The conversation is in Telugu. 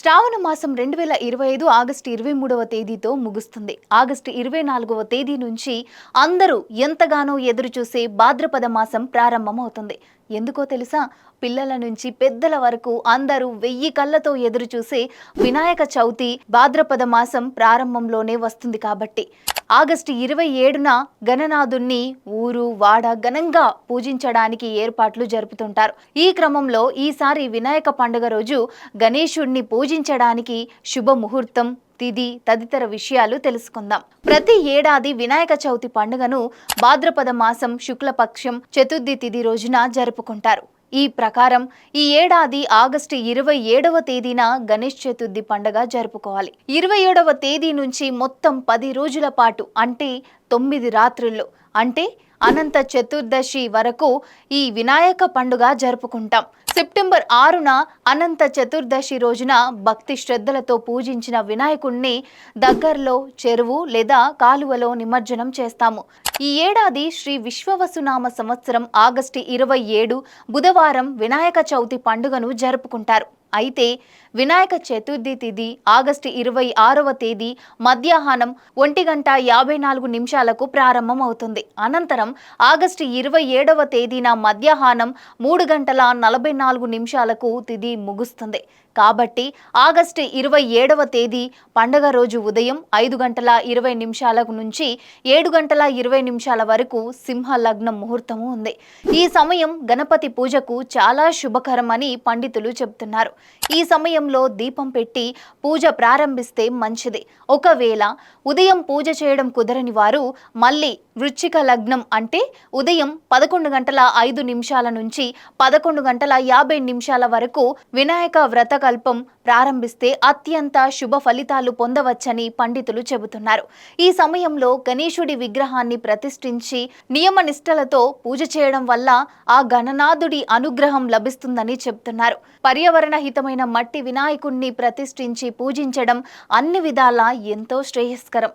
శ్రావణ మాసం రెండు వేల ఇరవై ఐదు ఆగస్టు ఇరవై మూడవ తేదీతో ముగుస్తుంది. ఆగస్టు ఇరవై నాలుగవ తేదీ నుంచి అందరూ ఎంతగానో ఎదురుచూసే భాద్రపద మాసం ప్రారంభమవుతుంది. ఎందుకో తెలుసా? పిల్లల నుంచి పెద్దల వరకు అందరూ వెయ్యి కళ్ళతో ఎదురుచూసే వినాయక చవితి భాద్రపద మాసం ప్రారంభంలోనే వస్తుంది కాబట్టి. ఆగస్టు ఇరవై ఏడున గణనాథుణ్ణి ఊరు వాడ ఘనంగా పూజించడానికి ఏర్పాట్లు జరుపుతుంటారు. ఈ క్రమంలో ఈసారి వినాయక పండుగ రోజు గణేశుణ్ణి పూజించడానికి శుభముహూర్తం తిది తదితర విషయాలు తెలుసుకుందాం. ప్రతి ఏడాది వినాయక చవితి పండుగను భాద్రపద మాసం శుక్లపక్షం చతుర్థి తిథి రోజున జరుపుకుంటారు. ఈ ప్రకారం ఈ ఏడాది ఆగస్టు ఇరవై ఏడవ తేదీన గణేష్ చతుర్థి పండగ జరుపుకోవాలి. ఇరవై ఏడవ తేదీ నుంచి మొత్తం పది రోజుల పాటు అంటే తొమ్మిది రాత్రుల్లో. అంటే అనంత చతుర్దశి వరకు ఈ వినాయక పండుగ జరుపుకుంటాం. సెప్టెంబర్ ఆరున అనంత చతుర్దశి రోజున భక్తి శ్రద్ధలతో పూజించిన వినాయకుణ్ణి దగ్గరలో చెరువు లేదా కాలువలో నిమజ్జనం చేస్తాము. ఈ ఏడాది శ్రీ విశ్వవసునామ సంవత్సరం ఆగస్టు ఇరవై ఏడు బుధవారం వినాయక చవితి పండుగను జరుపుకుంటారు. అయితే వినాయక చతుర్థి తిథి ఆగస్టు ఇరవై ఆరవ తేదీ మధ్యాహ్నం ఒంటి గంట యాభై నాలుగు నిమిషాలకు ప్రారంభం అవుతుంది అనంతరం ఆగస్టు ఇరవై ఏడవ తేదీన మధ్యాహ్నం మూడు గంటల నలభై నాలుగు నిమిషాలకు తిథి ముగుస్తుంది. కాబట్టి ఆగస్టు ఇరవై ఏడవ తేదీ పండగ రోజు ఉదయం ఐదు గంటల ఇరవై నిమిషాల నుంచి ఏడు గంటల ఇరవై నిమిషాల వరకు సింహ లగ్నం ముహూర్తము ఉంది. ఈ సమయం గణపతి పూజకు చాలా శుభకరమని పండితులు చెబుతున్నారు. ఈ సమయంలో దీపం పెట్టి పూజ ప్రారంభిస్తే మంచిది. ఒకవేళ ఉదయం పూజ చేయడం కుదరని వారు మళ్ళీ వృచ్చిక లగ్నం అంటే ఉదయం పదకొండు గంటల ఐదు నిమిషాల నుంచి పదకొండు గంటల యాభై నిమిషాల వరకు వినాయక వ్రతకల్పం ప్రారంభిస్తే అత్యంత శుభ ఫలితాలు పొందవచ్చని పండితులు చెబుతున్నారు. ఈ సమయంలో గణేశుడి విగ్రహాన్ని ప్రతిష్ఠించి నియమ నిష్టలతో పూజ చేయడం వల్ల ఆ గణనాథుడి అనుగ్రహం లభిస్తుందని చెబుతున్నారు. పర్యావరణ హితమైన మట్టి వినాయకుణ్ణి ప్రతిష్ఠించి పూజించడం అన్ని విధాలా ఎంతో శ్రేయస్కరం.